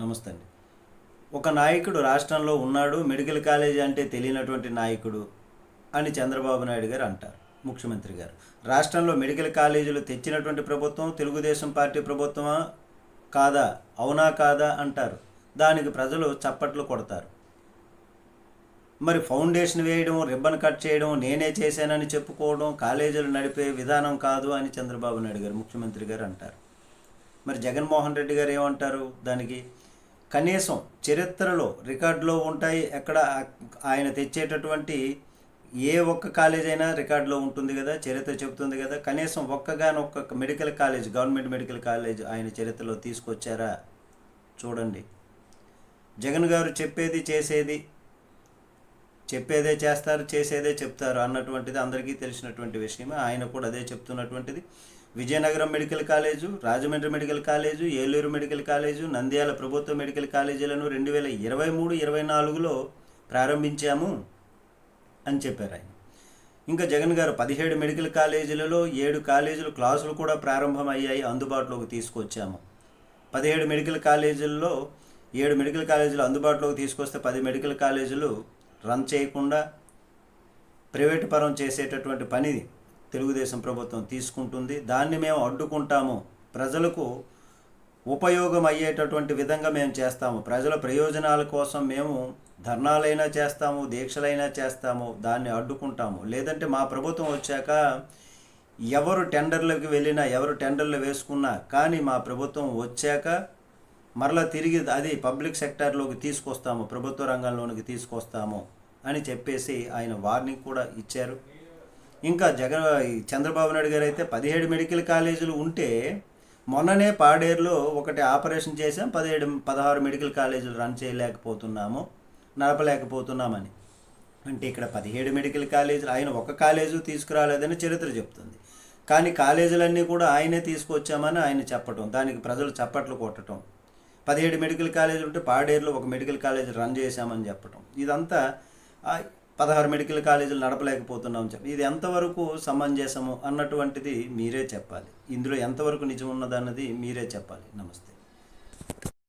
నమస్తే అండి ఒక నాయకుడు రాష్ట్రంలో ఉన్నాడు మెడికల్ కాలేజ్ అంటే తెలియనటువంటి నాయకుడు అని చంద్రబాబు నాయుడు గారు అంటారు ముఖ్యమంత్రి గారు. రాష్ట్రంలో మెడికల్ కాలేజీలు తెచ్చినటువంటి ప్రభుత్వం తెలుగుదేశం పార్టీ ప్రభుత్వమా కాదా? అవునా కాదా అంటారు. దానికి ప్రజలు చప్పట్లు కొడతారు. మరి ఫౌండేషన్ వేయడం రిబ్బన్ కట్ చేయడం నేనే చేశానని చెప్పుకోవడం కాలేజీలు నడిపే విధానం కాదు అని చంద్రబాబు నాయుడు గారు ముఖ్యమంత్రి గారు అంటారు. మరి జగన్మోహన్ రెడ్డి గారు ఏమంటారు దానికి? కనీసం చరిత్రలో రికార్డులో ఉంటాయి. ఎక్కడ ఆయన తెచ్చేటటువంటి ఏ ఒక్క కాలేజ్ అయినా రికార్డులో ఉంటుంది కదా చరిత్ర చెబుతుంది కదా. కనీసం ఒక్కగానొక్క medical college government medical college ఆయన చరిత్రలో తీసుకొచ్చారా? చూడండి. జగన్ గారు చెప్పేది చేసేది చెప్పేదే చేస్తారు చేసేదే చెప్తారు అన్నటువంటిది అందరికీ తెలిసినటువంటి విషయమే. ఆయన కూడా అదే చెప్తున్నటువంటిది. Vizianagaram medical college Rajahmundry medical college Eluru medical college Nandyal ప్రభుత్వ మెడికల్ కాలేజీలను రెండు వేల ఇరవై మూడు ఇరవై నాలుగులో ప్రారంభించాము అని చెప్పారు ఆయన. ఇంకా జగన్ గారు పదిహేడు మెడికల్ కాలేజీలలో ఏడు కాలేజీలు క్లాసులు కూడా ప్రారంభమయ్యాయి అందుబాటులోకి తీసుకొచ్చాము. పదిహేడు మెడికల్ కాలేజీల్లో ఏడు మెడికల్ కాలేజీలు అందుబాటులోకి తీసుకొస్తే పది మెడికల్ కాలేజీలు రన్ చేయకుండా ప్రైవేటు పరం చేసేటటువంటి పని తెలుగుదేశం ప్రభుత్వం తీసుకుంటుంది. దాన్ని మేము అడ్డుకుంటాము. ప్రజలకు ఉపయోగం అయ్యేటటువంటి విధంగా మేము చేస్తాము. ప్రజల ప్రయోజనాల కోసం మేము ధర్నాలైనా చేస్తాము దీక్షలైనా చేస్తాము దాన్ని అడ్డుకుంటాము. లేదంటే మా ప్రభుత్వం వచ్చాక ఎవరు టెండర్లకు వెళ్ళినా ఎవరు టెండర్లు వేసుకున్నా కానీ మా ప్రభుత్వం వచ్చాక మరలా తిరిగి అది పబ్లిక్ సెక్టార్లోకి తీసుకొస్తాము ప్రభుత్వ రంగంలోనికి తీసుకొస్తాము అని చెప్పేసి ఆయన వార్నింగ్ కూడా ఇచ్చారు. ఇంకా జగన్ ఈ చంద్రబాబు నాయుడు గారు అయితే పదిహేడు మెడికల్ కాలేజీలు ఉంటే మొన్ననే పాడేరులో ఒకటి ఆపరేషన్ చేసాం పదిహేడు పదహారు మెడికల్ కాలేజీలు రన్ చేయలేకపోతున్నాము నడపలేకపోతున్నామని. అంటే ఇక్కడ పదిహేడు మెడికల్ కాలేజీలు ఆయన ఒక కాలేజు తీసుకురాలేదని చరిత్ర చెప్తుంది. కానీ కాలేజీలన్నీ కూడా ఆయనే తీసుకొచ్చామని ఆయన చెప్పటం దానికి ప్రజలు చప్పట్లు కొట్టడం పదిహేడు మెడికల్ కాలేజీలు ఉంటే పాడేరులో ఒక మెడికల్ కాలేజ్ రన్ చేశామని చెప్పటం. ఇదంతా పదహారు మెడికల్ కాలేజీలు నడపలేకపోతున్నాం చెప్పి. ఇది ఎంతవరకు సమంజసము అన్నటువంటిది మీరే చెప్పాలి. ఇందులో ఎంతవరకు నిజం ఉన్నదన్నది మీరే చెప్పాలి. నమస్తే.